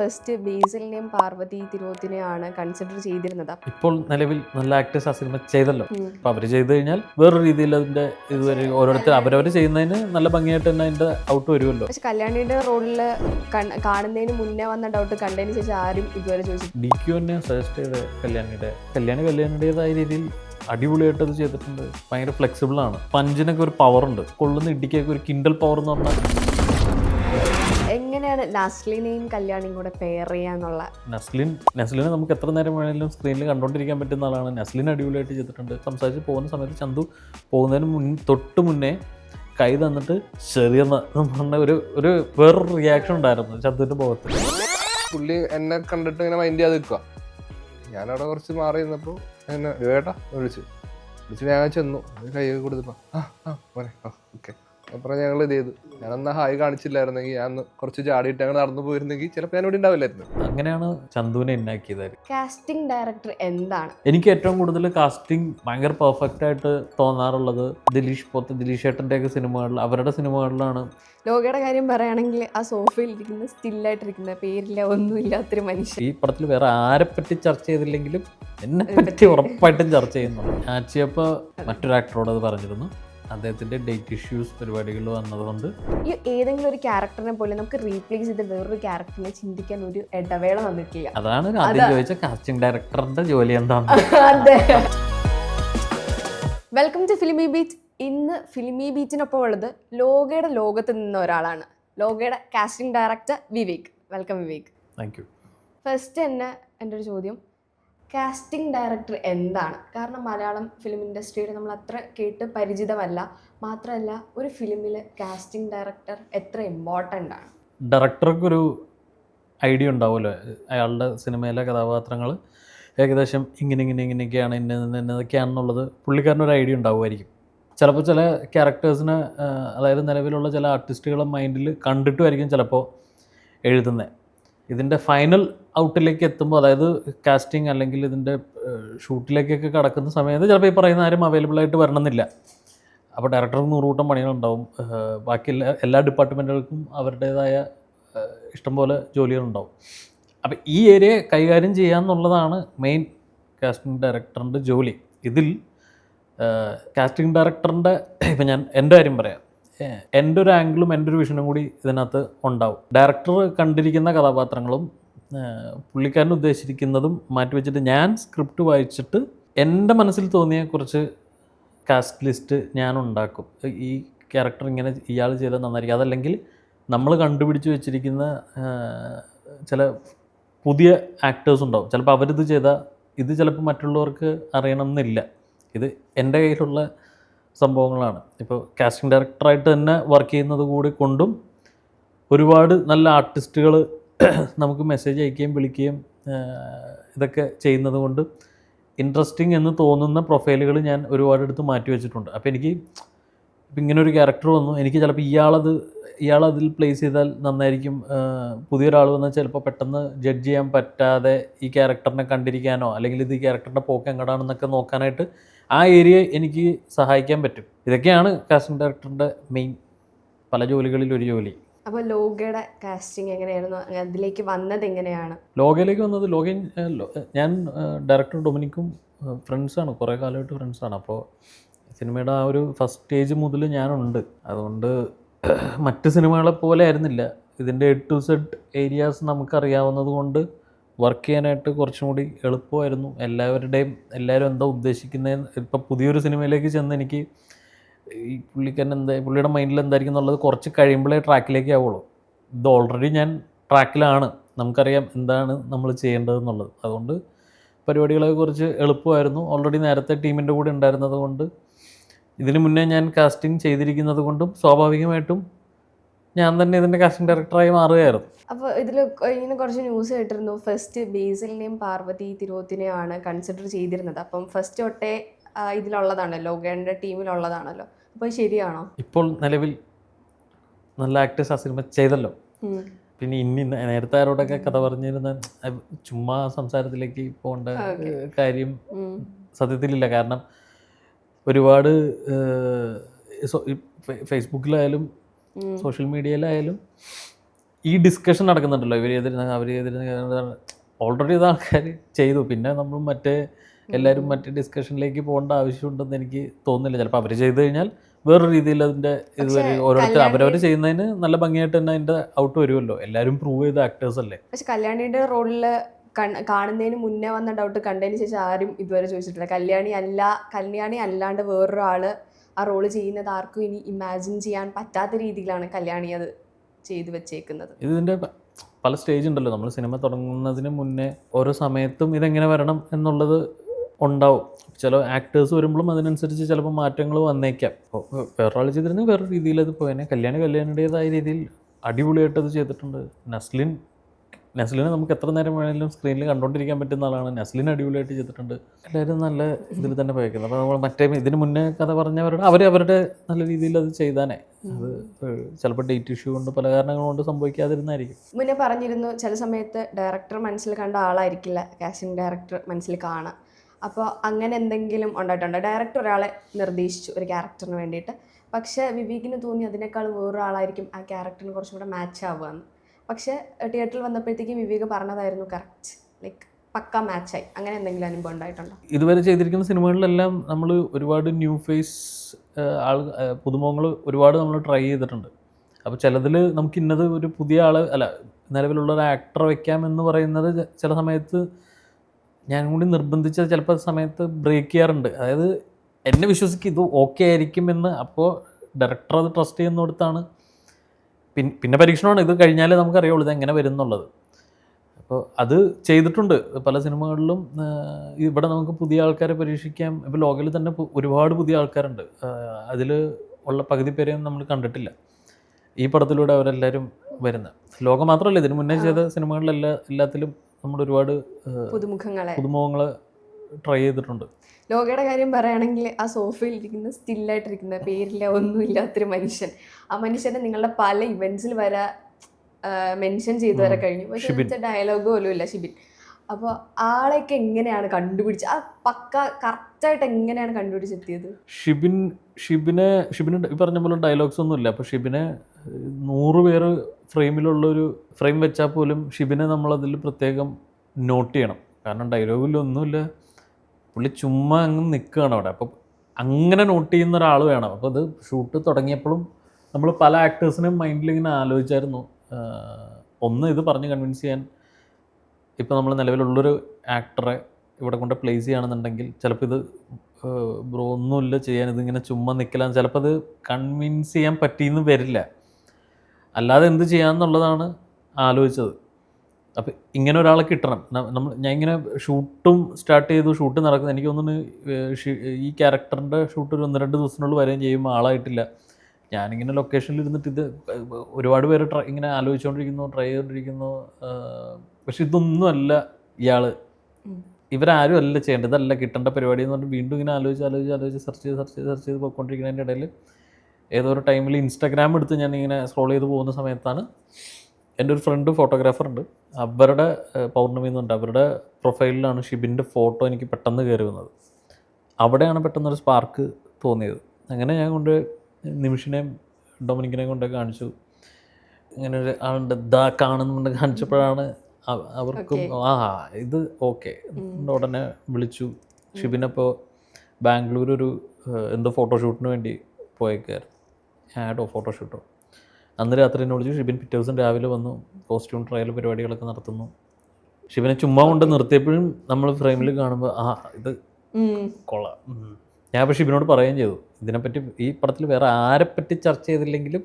First ബേസിലിനെയും പാർവതി തിരുവോത്തിനെയാണ് consider ചെയ്തിരുന്നത്. ഇപ്പോൾ നിലവിൽ നല്ല ആക്ടേഴ്സ് ആ സിനിമ ചെയ്തല്ലോ. അപ്പോൾ അപ്പൊ അവർ ചെയ്തു കഴിഞ്ഞാൽ വേറൊരു രീതിയിൽ അതിന്റെ ഇതുവരെ ഓരോരുത്തർ അവരവർ ചെയ്യുന്നതിന് നല്ല ഭംഗിയായിട്ട് തന്നെ അതിന്റെ ഔട്ട് വരുമല്ലോ. പക്ഷെ കല്യാണിയുടെ റോളിൽ കാണുന്നതിന് മുന്നേ വന്ന ഡൗട്ട് കണ്ടതിന് ശേഷം ആരും ഇതുവരെ ചോദിച്ചു ഡി ക്യു തന്നെ സജസ്റ്റ് ചെയ്ത കല്യാണിയുടെ കല്യാണി കല്യാണിയുടേതായ രീതിയിൽ അടിപൊളിയായിട്ട് അത് ചെയ്തിട്ടുണ്ട്. ഭയങ്കര ഫ്ലെക്സിബിൾ ആണ്. പഞ്ചിനൊക്കെ ഒരു പവർ ഉണ്ട്. കൊള്ളുന്ന ഇടിക്കൊക്കെ ഒരു കിൻഡൽ പവർ എന്ന് പറഞ്ഞാൽ എങ്ങനെയാണ് നസ്ലിനെയും കല്യാണിയും കൂടെ പെയർ ചെയ്യാന്നുള്ള നസ്ലിൻ നസ്ലിനെ നമുക്ക് എത്ര നേരം വേണമെങ്കിലും സ്ക്രീനിൽ കണ്ടുകൊണ്ടിരിക്കാൻ പറ്റുന്ന ആളാണ്. നസ്ലിൻ അടിപൊളിയായിട്ട് ചെയ്തിട്ടുണ്ട്. സംസാരിച്ച് പോകുന്ന സമയത്ത് ചന്തു പോകുന്നതിന് മുൻ തൊട്ട് മുന്നേ കൈ തന്നിട്ട് ചെറിയെന്ന് പറഞ്ഞ ഒരു ഒരു വേറൊരു റിയാക്ഷൻ ഉണ്ടായിരുന്നു ചന്തുവിന്റെ മുഖത്ത്. പുള്ളി എന്നെ കണ്ടിട്ട് ഇങ്ങനെ മൈൻഡ് ചെയ്യാതെ നിൽക്കുക ഞാനവിടെ കുറച്ച് മാറി നിന്നപ്പോൾ എന്നെ വേട്ടാ വിളിച്ച്. വിളിച്ച് ഞാൻ ചെന്നു. കൈ കൊടുത്തപ്പോൾ ആ ആ പോരെ ആ ഓക്കെ. അപ്പുറം ഞങ്ങൾ ഇത് ചെയ്തു. ഞാൻ അന്ന് ഹായ് കാണിച്ചില്ലായിരുന്നെങ്കിൽ ഞാൻ കുറച്ച് ചാടിയിട്ട് ഞങ്ങൾ നടന്നു പോയിരുന്നെങ്കിൽ ചിലപ്പോൾ ഞാൻ ഇവിടെ ഉണ്ടാവില്ലായിരുന്നു. അങ്ങനെയാണ് ചന്തുവിനെ ഉണ്ടാക്കിയത് കാസ്റ്റിംഗ് ഡയറക്ടർ എന്താണ്? എനിക്ക് ഏറ്റവും കൂടുതൽ കാസ്റ്റിംഗ് ഭയങ്കര പെർഫെക്റ്റ് ആയിട്ട് തോന്നാറുള്ളത് ദിലീഷ് പോത്ത് ദിലീഷ് ഏട്ടന്റെ ഒക്കെ സിനിമകളിൽ അവരുടെ സിനിമകളിലാണ്. ലോകയുടെ കാര്യം പറയുകയാണെങ്കിൽ ആ സോഫയിൽ ഇരിക്കുന്ന സ്റ്റില്ലായിട്ടിരിക്കുന്ന പേരില്ല ഒന്നുമില്ലാത്തൊരു മനുഷ്യൻ ഈ പടത്തിൽ വേറെ ആരെ പറ്റി ചർച്ച ചെയ്തില്ലെങ്കിലും എന്നെ പറ്റി ഉറപ്പായിട്ടും ചർച്ച ചെയ്യുന്നുണ്ട്. ആച്ചിയപ്പോൾ മറ്റൊരു ആക്ടറോട് അത് പറഞ്ഞിരുന്നു. അദ്ദേഹത്തിന്റെ ഡേറ്റ് ഇഷ്യൂസ് പരിപാടികൾ വന്നതുകൊണ്ട് ഈ ഏതെങ്കിലും ഒരു ക്യാരക്ടറിനെ പോലെ നമുക്ക് റീപ്ലേസ് ചെയ്ത് വേറൊരു ക്യാരക്ടറിനെ ചിന്തിക്കാൻ ഒരു ഇടവേള വന്നിട്ടില്ല. അതാണ് ആദ്യം ചോദിച്ച കാസ്റ്റിംഗ് ഡയറക്ടറിന്റെ ജോലി എന്താണ് അതെ. വെൽക്കം ടു ഫിലിമി ബീച്ച് ഇന്ന് ഫിലിമി ബീച്ചിനൊപ്പം ഉള്ളത് ലോകയുടെ ലോകത്ത് നിന്ന ഒരാളാണ്. ലോകയുടെ casting director Vivek. Welcome Vivek. Thank you first തന്നെ എന്റെ ഒരു ചോദ്യം. കാസ്റ്റിംഗ് ഡയറക്ടർ എന്താണ്? കാരണം മലയാളം ഫിലിം ഇൻഡസ്ട്രിയിൽ നമ്മൾ അത്ര കേട്ട് പരിചിതമല്ല. മാത്രമല്ല ഒരു ഫിലിമിൽ കാസ്റ്റിംഗ് ഡയറക്ടർ എത്ര ഇമ്പോർട്ടന്റ് ആണ്? ഡയറക്ടർക്ക് ഒരു ഐഡിയ ഉണ്ടാവുമല്ലോ. അയാളുടെ സിനിമയിലെ കഥാപാത്രങ്ങൾ ഏകദേശം ഇങ്ങനെ ഇങ്ങനെ ഇങ്ങനെയൊക്കെയാണ് ഇന്ന ഇന്നതൊക്കെയാണെന്നുള്ളത് പുള്ളിക്കാരനൊരു ഐഡിയ ഉണ്ടാവുമായിരിക്കും. ചിലപ്പോൾ ചില ക്യാരക്ടേഴ്സിന് അതായത് നിലവിലുള്ള ചില ആർട്ടിസ്റ്റുകളെ മൈൻഡിൽ കണ്ടിട്ടുമായിരിക്കും ചിലപ്പോൾ എഴുതുന്നത് ഇതിന്റെ ഫൈനൽ ഔട്ടിലേക്ക് എത്തുമ്പോൾ അതായത് കാസ്റ്റിംഗ് അല്ലെങ്കിൽ ഇതിന്റെ ഷൂട്ടിലേക്കൊക്കെ കടക്കുന്ന സമയത്ത് ചിലപ്പോൾ ഈ പറയുന്ന ആരും അവൈലബിൾ ആയിട്ട് വരണമെന്നില്ല. അപ്പോൾ ഡയറക്ടർക്ക് നൂറുകൂട്ടം പണികളുണ്ടാവും. ബാക്കി എല്ലാ എല്ലാ ഡിപ്പാർട്ട്മെന്റുകൾക്കും അവരുടേതായ ഇഷ്ടംപോലെ ജോലികളുണ്ടാവും. അപ്പോൾ ഈ ഏരിയ കൈകാര്യം ചെയ്യാന്നുള്ളതാണ് മെയിൻ കാസ്റ്റിംഗ് ഡയറക്ടറിന്റെ ജോലി. ഇതിൽ കാസ്റ്റിംഗ് ഡയറക്ടറിന്റെ ഇപ്പം ഞാൻ എന്റെ കാര്യം പറയാം. എന്റെ ഒരു ആംഗിളും എന്റെ ഒരു വിഷനും കൂടി ഇതിനകത്ത് ഉണ്ടാവും. ഡയറക്ടർ കണ്ടിരിക്കുന്ന കഥാപാത്രങ്ങളും പുള്ളിക്കാരൻ ഉദ്ദേശിച്ചിരിക്കുന്നതും മാറ്റി വെച്ചിട്ട് ഞാൻ സ്ക്രിപ്റ്റ് വായിച്ചിട്ട് എന്റെ മനസ്സിൽ തോന്നിയ കുറച്ച് കാസ്റ്റ് ലിസ്റ്റ് ഞാൻ ഉണ്ടാക്കും. ഈ ക്യാരക്ടർ ഇങ്ങനെ ഇയാൾ ചെയ്താൽ നന്നായിരിക്കും. അതല്ലെങ്കിൽ നമ്മൾ കണ്ടുപിടിച്ച് വെച്ചിരിക്കുന്ന ചില പുതിയ ആക്ടേഴ്സ് ഉണ്ടാവും. ചിലപ്പോൾ അവരിത് ചെയ്താൽ ഇത് ചിലപ്പോൾ മറ്റുള്ളവർക്ക് അറിയണം എന്നില്ല ഇത് എന്റെ കയ്യിലുള്ള സംഭവങ്ങളാണ്. ഇപ്പോൾ കാസ്റ്റിംഗ് ഡയറക്ടറായിട്ട് തന്നെ വർക്ക് ചെയ്യുന്നത് കൂടി കൊണ്ടും ഒരുപാട് നല്ല ആർട്ടിസ്റ്റുകൾ നമുക്ക് മെസ്സേജ് അയക്കുകയും വിളിക്കുകയും ഇതൊക്കെ ചെയ്യുന്നത് കൊണ്ട് ഇൻട്രസ്റ്റിംഗ് എന്ന് തോന്നുന്ന പ്രൊഫൈലുകൾ ഞാൻ ഒരുപാട് എടുത്ത് മാറ്റി വെച്ചിട്ടുണ്ട്. അപ്പോൾ എനിക്ക് ഇപ്പം ഇങ്ങനെ ഒരു ക്യാരക്ടർ വന്നു. എനിക്ക് ചിലപ്പോൾ ഇയാളത് ഇയാളതിൽ പ്ലേസ് ചെയ്താൽ നന്നായിരിക്കും. പുതിയൊരാൾ വന്നാൽ ചിലപ്പോൾ പെട്ടെന്ന് ജഡ്ജ് ചെയ്യാൻ പറ്റാതെ ഈ ക്യാരക്ടറിനെ കണ്ടിരിക്കാനോ അല്ലെങ്കിൽ ഇത് ഈ ക്യാരക്ടറിന്റെ പോക്ക് എങ്ങടാണെന്നൊക്കെ നോക്കാനായിട്ട് ആ ഏരിയ എനിക്ക് സഹായിക്കാൻ പറ്റും. ഇതൊക്കെയാണ് കാസ്റ്റിംഗ് ഡയറക്ടറിന്റെ മെയിൻ പല ജോലികളിൽ ഒരു ജോലി. അപ്പോൾ ലോകയുടെ കാസ്റ്റിംഗ് എങ്ങനെയായിരുന്നു? അതിലേക്ക് വന്നത് എങ്ങനെയാണ്? ലോകയിലേക്ക് വന്നത് ലോകൻ ഞാൻ ഡയറക്ടർ ഡൊമിനിക്കും ഫ്രണ്ട്സാണ് കുറേ കാലമായിട്ട് ഫ്രണ്ട്സാണ് അപ്പോൾ സിനിമയുടെ ആ ഒരു ഫസ്റ്റ് സ്റ്റേജ് മുതൽ ഞാനുണ്ട്. അതുകൊണ്ട് മറ്റ് സിനിമകളെ പോലെ ആയിരുന്നില്ല. ഇതിന്റെ എ ടു സെഡ് ഏരിയാസ് നമുക്കറിയാവുന്നത് കൊണ്ട് വർക്ക് ചെയ്യാനായിട്ട് കുറച്ചും കൂടി എളുപ്പമായിരുന്നു. എല്ലാവരുടെയും എല്ലാവരും എന്താ ഉദ്ദേശിക്കുന്നത് ഇപ്പം പുതിയൊരു സിനിമയിലേക്ക് ചെന്ന് എനിക്ക് ഈ പുള്ളിക്കാരൻ എന്താ പുള്ളിയുടെ മൈൻഡിൽ എന്തായിരിക്കും എന്നുള്ളത് കുറച്ച് കഴിയുമ്പോഴേ ട്രാക്കിലേക്ക് ആവുള്ളൂ. ഇത് ഓൾറെഡി ഞാൻ ട്രാക്കിലാണ് നമുക്കറിയാം എന്താണ് നമ്മൾ ചെയ്യേണ്ടതെന്നുള്ളത്. അതുകൊണ്ട് പരിപാടികളെ കുറിച്ച് എളുപ്പമായിരുന്നു. ഓൾറെഡി നേരത്തെ ടീമിന്റെ കൂടെ ഉണ്ടായിരുന്നത് കൊണ്ട് ഇതിന് മുന്നേ ഞാൻ കാസ്റ്റിംഗ് ചെയ്തിരിക്കുന്നത് കൊണ്ടും സ്വാഭാവികമായിട്ടും ഞാൻ തന്നെ ഇതിന്റെ കാസ്റ്റിംഗ് ഡയറക്ടറായി മാറുകയായിരുന്നു. അപ്പോൾ ഇതിൽ ഇങ്ങനെ കുറച്ച് ന്യൂസ് കേട്ടിരുന്നു. ഫസ്റ്റ് ബേസിലിനെയും പാർവതി തിരുവോത്തിനെയാണ് കൺസിഡർ ചെയ്തിരുന്നത്. അപ്പം ഫസ്റ്റ് തൊട്ടേ ഇതിലുള്ളതാണല്ലോ ലോകയുടെ ടീമിലുള്ളതാണല്ലോ അപ്പോൾ ശരിയാണോ? ഇപ്പോൾ നിലവിൽ നല്ല ആക്ടേഴ്സ് ആ സിനിമ ചെയ്തല്ലോ. പിന്നെ ഇനി നേരത്തെ ആരോടൊക്കെ കഥ പറഞ്ഞിരുന്ന ചുമ്മാ സംസാരത്തിലേക്ക് പോകേണ്ട കാര്യം. സത്യത്തിലില്ല. കാരണം ഒരുപാട് ഫേസ്ബുക്കിലായാലും സോഷ്യൽ മീഡിയയിലായാലും ഈ ഡിസ്കഷൻ നടക്കുന്നുണ്ടല്ലോ. ഇവർ ചെയ്തിരുന്ന അവർ ചെയ്തിരുന്ന ഓൾറെഡി ഇത് ആൾക്കാർ ചെയ്തു. പിന്നെ നമ്മൾ മറ്റേ എല്ലാവരും മറ്റ് ഡിസ്കഷനിലേക്ക് പോകേണ്ട ആവശ്യമുണ്ടെന്ന് എനിക്ക് തോന്നുന്നില്ല. ചിലപ്പോൾ അവർ ചെയ്തു കഴിഞ്ഞാൽ വേറൊരു രീതിയിൽ അതിന്റെ ഇതുവരെ പക്ഷേ ഓരോരുത്തർ അവരവർ ചെയ്യുന്നതിന് നല്ല ഭംഗിയായിട്ട് തന്നെ അതിന്റെ ഔട്ട് വരുമല്ലോ. എല്ലാവരും പ്രൂവ് ചെയ്ത ആക്ടേഴ്സ് അല്ലേ? പക്ഷെ കല്യാണിയുടെ റോളിൽ കാണുന്നതിന് മുന്നേ വന്ന ഡൗട്ട് കണ്ടതിന് ശേഷം ആരും ഇതുവരെ ചോദിച്ചിട്ടില്ല. കല്യാണി അല്ല കല്യാണി അല്ലാണ്ട് വേറൊരാൾ ആ റോൾ ചെയ്യുന്നത് ആർക്കും ഇനി ഇമാജിൻ ചെയ്യാൻ പറ്റാത്ത രീതിയിലാണ് കല്യാണി അത് ചെയ്തു വെച്ചേക്കുന്നത്. ഇതിന്റെ പല സ്റ്റേജ് ഉണ്ടല്ലോ. നമ്മൾ സിനിമ തുടങ്ങുന്നതിന് മുന്നേ ഓരോ സമയത്തും ഇതെങ്ങനെ വരണം എന്നുള്ളത് ഉണ്ടാവും. ചില ആക്ടേഴ്സ് വരുമ്പോഴും അതിനനുസരിച്ച് ചിലപ്പോൾ മാറ്റങ്ങൾ വന്നേക്കാം. അപ്പോൾ വേറൊരാൾ ചെയ്തിരുന്നെങ്കിൽ വേറെ രീതിയിൽ അത് പോയേനെ കല്യാണി കല്യാണിയുടേതായ രീതിയിൽ അടിപൊളിയായിട്ട് അത് ചെയ്തിട്ടുണ്ട്. നസ്ലിൻ നസ്ലിനെ നമുക്ക് എത്ര നേരം വേണമെങ്കിലും സ്ക്രീനിൽ കണ്ടുകൊണ്ടിരിക്കാൻ പറ്റുന്ന ആളാണ്. നസ്ലിൻ അടിപൊളിയായിട്ട് ചെയ്തിട്ടുണ്ട്. എല്ലാവരും നല്ല ഇതിൽ തന്നെ പോയേക്കുന്നത്. അപ്പോൾ നമ്മൾ മറ്റേ ഇതിന് മുന്നേ കഥ പറഞ്ഞവരുടെ അവർ അവരുടെ നല്ല രീതിയിൽ അത് ചെയ്താനേ. അത് ചിലപ്പോൾ ഡേറ്റ് ഇഷ്യൂ കൊണ്ട് പല കാരണങ്ങൾ കൊണ്ട് സംഭവിക്കാതിരുന്നായിരിക്കും. മുന്നേ പറഞ്ഞിരുന്നു ചില സമയത്ത് ഡയറക്ടർ മനസ്സിൽ കണ്ട ആളായിരിക്കില്ല. കാസ്റ്റിംഗ് ഡയറക്ടർ മനസ്സിൽ കാണാം അപ്പോൾ അങ്ങനെ എന്തെങ്കിലും ഉണ്ടായിട്ടുണ്ട്? ഡയറക്ടർ ഒരാളെ നിർദ്ദേശിച്ചു ഒരു ക്യാരക്ടറിന് വേണ്ടിയിട്ട്. പക്ഷേ വിവേകിന് തോന്നി അതിനേക്കാൾ വേറൊരാളായിരിക്കും ആ ക്യാരക്ടറിന് കുറച്ചും കൂടെ മാച്ച് ആവുകയെന്ന്. പക്ഷേ തിയേറ്ററിൽ വന്നപ്പോഴത്തേക്കും വിവേക് പറഞ്ഞതായിരുന്നു കറക്റ്റ് ലൈക്ക് പക്ക മാച്ചായി അങ്ങനെ എന്തെങ്കിലും അനുഭവം ഉണ്ടായിട്ടുണ്ടോ? ഇതുവരെ ചെയ്തിരിക്കുന്ന സിനിമകളിലെല്ലാം നമ്മൾ ഒരുപാട് ന്യൂ ഫേസ് ആൾ പുതുമുഖങ്ങൾ ഒരുപാട് നമ്മൾ ട്രൈ ചെയ്തിട്ടുണ്ട്. അപ്പോൾ ചിലതിൽ നമുക്ക് ഇന്നത് ഒരു പുതിയ ആൾ അല്ല നിലവിലുള്ള ഒരു ആക്ടർ വെക്കാം എന്ന് പറയുന്നത് ചില സമയത്ത് ഞാൻ കൂടി നിർബന്ധിച്ച ചിലപ്പോൾ സമയത്ത് ബ്രേക്ക് ചെയ്യാറുണ്ട്. അതായത് എന്നെ വിശ്വസിക്കും ഇത് ഓക്കെ ആയിരിക്കുമെന്ന് അപ്പോൾ ഡയറക്ടർ അത് ട്രസ്റ്റ് ചെയ്യുന്നിടത്താണ്. പിന്നെ പിന്നെ പരീക്ഷണമാണ്. ഇത് കഴിഞ്ഞാലേ നമുക്കറിയുള്ളൂ ഇത് എങ്ങനെ വരും എന്നുള്ളത് അപ്പോൾ അത് ചെയ്തിട്ടുണ്ട്. പല സിനിമകളിലും ഇവിടെ നമുക്ക് പുതിയ ആൾക്കാരെ പരീക്ഷിക്കാം. ഇപ്പോൾ ലോകയിൽ തന്നെ ഒരുപാട് പുതിയ ആൾക്കാരുണ്ട്. അതിൽ ഉള്ള പകുതി പേരെയും നമ്മൾ കണ്ടിട്ടില്ല. ഈ പടത്തിലൂടെ അവരെല്ലാവരും വരുന്നത്. ലോകം മാത്രമല്ല ഇതിന് മുന്നേ ചെയ്ത സിനിമകളിലെല്ലാ എല്ലാത്തിലും നമ്മൾ ഒരുപാട് പുതുമുഖങ്ങളെ. പുതുമുഖങ്ങൾ ട്രൈ ചെയ്തിട്ടുണ്ട്. ലോകയുടെ കാര്യം പറയുകയാണെങ്കിൽ ആ സോഫയിൽ ഇരിക്കുന്ന സ്റ്റില്ലായിട്ടിരിക്കുന്ന പേരില്ല ഒന്നുമില്ലാത്തൊരു മനുഷ്യൻ. ആ മനുഷ്യനെ നിങ്ങളുടെ പല ഇവന്റ്സിൽ വരെ മെൻഷൻ ചെയ്തു വരെ കഴിഞ്ഞു. പക്ഷെ ഡയലോഗ് പോലും ഇല്ല ഷിബിൻ. അപ്പോൾ ആളെയൊക്കെ എങ്ങനെയാണ് കണ്ടുപിടിച്ച് ആ പക്ക കറക്റ്റായിട്ട് എങ്ങനെയാണ് കണ്ടുപിടിച്ചെത്തിയത് ഷിബിൻ ഷിബിനെ ഷിബിന് ഈ പറഞ്ഞ പോലെ ഡയലോഗ്സ് ഒന്നും ഇല്ല അപ്പോൾ ഷിബിനെ നൂറ് പേര് ഫ്രെയിമിലുള്ളൊരു ഫ്രെയിം വെച്ചാൽ പോലും ഷിബിനെ നമ്മളതിൽ പ്രത്യേകം നോട്ട് ചെയ്യണം. കാരണം ഡയലോഗിലൊന്നുമില്ല പുള്ളി ചുമ്മാ അങ്ങ് നിൽക്കുകയാണ് അവിടെ. അപ്പം അങ്ങനെ നോട്ട് ചെയ്യുന്ന ഒരാൾ വേണം. അപ്പോൾ അത് ഷൂട്ട് തുടങ്ങിയപ്പോഴും നമ്മൾ പല ആക്ടേഴ്സിനെയും മൈൻഡിൽ ഇങ്ങനെ ആലോചിച്ചായിരുന്നു. ഒന്ന് ഇത് പറഞ്ഞ് കൺവിൻസ് ചെയ്യാൻ ഇപ്പോൾ നമ്മൾ നിലവിലുള്ളൊരു ആക്ടറെ ഇവിടെ കൊണ്ട് പ്ലേസ് ചെയ്യുകയാണെന്നുണ്ടെങ്കിൽ ചിലപ്പോൾ ഇത് ബ്രോ ഒന്നുമില്ല ചെയ്യാൻ ഇതിങ്ങനെ ചുമ്മാ നിൽക്കലാന്ന്. ചിലപ്പോൾ അത് കൺവിൻസ് ചെയ്യാൻ പറ്റിയെന്ന് വരില്ല. അല്ലാതെ എന്ത് ചെയ്യാമെന്നുള്ളതാണ് ആലോചിച്ചത്. അപ്പം ഇങ്ങനെ ഒരാളെ കിട്ടണം നമ്മൾ ഞാൻ ഇങ്ങനെ ഷൂട്ടും സ്റ്റാർട്ട് ചെയ്തു. ഷൂട്ട് നടക്കുന്നത് എനിക്ക് തോന്നുന്നു ഈ ക്യാരക്ടറിന്റെ ഷൂട്ട് ഒരു ഒന്ന് രണ്ട് ദിവസത്തിനുള്ളിൽ വരികയും ചെയ്യുമ്പോൾ ആളായിട്ടില്ല. ഞാനിങ്ങനെ ലൊക്കേഷനിൽ ഇരുന്നിട്ട് ഇത് ഒരുപാട് പേര് ട്രൈ ഇങ്ങനെ ആലോചിച്ചുകൊണ്ടിരിക്കുന്നു ട്രൈ ചെയ്തുകൊണ്ടിരിക്കുന്നു പക്ഷെ ഇതൊന്നും അല്ല ഇയാൾ. ഇവരാരും അല്ല ചെയ്യേണ്ടത്. ഇതല്ല കിട്ടേണ്ട പരിപാടി എന്ന് പറഞ്ഞിട്ട് വീണ്ടും ഇങ്ങനെ ആലോചിച്ച് ആലോചിച്ച് ആലോചിച്ച് സെർച്ച് ചെയ്ത് സെർച്ച് ചെയ്ത് സെർച്ച് ചെയ്ത് പോയിക്കൊണ്ടിരിക്കുന്നതിന്റെ ഇടയിൽ ഏതോ ഒരു ടൈമിൽ ഇൻസ്റ്റാഗ്രാം എടുത്ത് ഞാൻ ഇങ്ങനെ സ്ക്രോൾ ചെയ്ത് പോകുന്ന സമയത്താണ് എന്റെ ഒരു ഫ്രണ്ട് ഫോട്ടോഗ്രാഫർ ഉണ്ട്. അവരുടെ പൗർണമി എന്നുണ്ട് അവരുടെ പ്രൊഫൈലിലാണ് ഷിബിന്റെ ഫോട്ടോ എനിക്ക് പെട്ടെന്ന് കയറി വന്നത്. അവിടെയാണ് പെട്ടെന്നൊരു സ്പാർക്ക് തോന്നിയത്. അങ്ങനെ ഞാൻ കൊണ്ട് നിമിഷിനെയും ഡൊമിനിക്കിനെയും കൊണ്ടൊക്കെ കാണിച്ചു. ഇങ്ങനെ ഒരു ആളുണ്ട് ദാ കാണുന്നുണ്ട് കാണിച്ചപ്പോഴാണ് അവർക്കും ആ ഇത് ഓക്കെ ഉടനെ വിളിച്ചു. ഷിബിനപ്പോൾ ബാംഗ്ലൂർ ഒരു എന്തോ ഫോട്ടോഷൂട്ടിന് വേണ്ടി പോയേക്കായിരുന്നു. ആഡോ ഫോട്ടോഷൂട്ടോ അന്ന് രാത്രി എന്നെ വിളിച്ചു. ഷിബിൻ പിറ്റേ ദിവസം രാവിലെ വന്നു. കോസ്റ്റ്യൂം ട്രയൽ പരിപാടികളൊക്കെ നടത്തുന്നു. ഷിബിനെ ചുമ്മാ കൊണ്ട് നിർത്തിയപ്പോഴും നമ്മൾ ഫ്രെയിമിൽ കാണുമ്പോൾ ആ ഇത്. കൊള്ളാം. ഞാൻ അപ്പോൾ ഷിബിനോട് പറയുകയും ചെയ്തു. ഇതിനെപ്പറ്റി ഈ പടത്തിൽ വേറെ ആരെപ്പറ്റി ചർച്ച ചെയ്തില്ലെങ്കിലും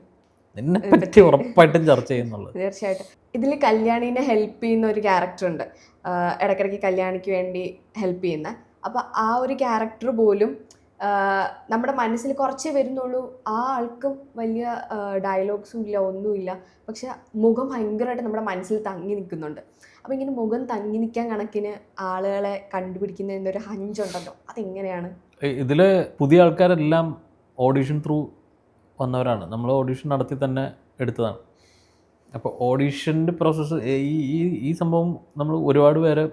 നിന്നെ പറ്റി ഉറപ്പായിട്ടും ചർച്ച ചെയ്യുന്നുള്ളത് തീർച്ചയായിട്ടും. ഇതിൽ കല്യാണിനെ ഹെൽപ്പ് ചെയ്യുന്ന ഒരു ക്യാരക്ടർ ഉണ്ട്. ഇടയ്ക്കിടയ്ക്ക് കല്യാണിക്ക് വേണ്ടി ഹെൽപ്പ് ചെയ്യുന്ന. അപ്പോൾ ആ ഒരു ക്യാരക്ടർ പോലും നമ്മുടെ മനസ്സിൽ കുറച്ചേ വരുന്നുള്ളൂ. ആ ആൾക്കും വലിയ ഡയലോഗ്സും ഇല്ല ഒന്നുമില്ല. പക്ഷെ മുഖം ഭയങ്കരമായിട്ട് നമ്മുടെ മനസ്സിൽ തങ്ങി നിൽക്കുന്നുണ്ട്. അപ്പോൾ ഇങ്ങനെ മുഖം തങ്ങി നിൽക്കാൻ കണക്കിന് ആളുകളെ കണ്ടുപിടിക്കുന്നതിന്റെ ഒരു ഹഞ്ചുണ്ടല്ലോ. അതെങ്ങനെയാണ്? ഇതിൽ പുതിയ ആൾക്കാരെല്ലാം ഓഡീഷൻ ത്രൂ വന്നവരാണ്. നമ്മൾ ഓഡീഷൻ നടത്തി തന്നെ എടുത്തതാണ്. അപ്പോൾ ഓഡീഷന്റെ പ്രോസസ്സ് ഈ ഈ ഈ സംഭവം നമ്മൾ ഒരുപാട് പേരെ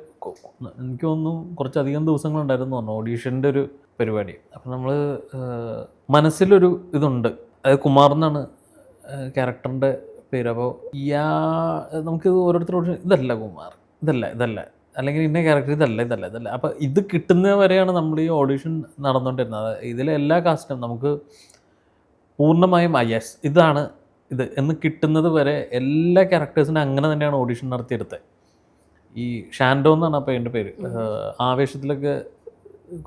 എനിക്ക് തോന്നുന്നു കുറച്ചധികം ദിവസങ്ങളുണ്ടായിരുന്നു ഓഡീഷന്റെ ഒരു പരിപാടി. അപ്പം നമ്മൾ മനസ്സിലൊരു ഇതുണ്ട്. അത് കുമാർ എന്നാണ് ക്യാരക്ടറിന്റെ പേര്. അപ്പോൾ ഇയാ നമുക്ക് ഓരോരുത്തരോട് ഇതല്ല കുമാർ ഇതല്ല ഇതല്ല. അല്ലെങ്കിൽ ഇന്ന ക്യാരക്ടർ ഇതല്ല ഇതല്ല ഇതല്ല. അപ്പോൾ ഇത് കിട്ടുന്ന വരെയാണ് നമ്മൾ ഈ ഓഡിഷൻ നടന്നുകൊണ്ടിരുന്നത് ഇതിലെ എല്ലാ കാസ്റ്റും നമുക്ക് പൂർണമായും യെസ് ഇതാണ് ഇത് എന്ന് കിട്ടുന്നത് വരെ എല്ലാ ക്യാരക്ടേഴ്സിനും അങ്ങനെ തന്നെയാണ് ഓഡിഷൻ നടത്തിയെടുത്തത്. ഈ ഷാൻഡോ എന്നാണ് അപ്പോൾ എന്റെ പേര്. ആവേശത്തിലൊക്കെ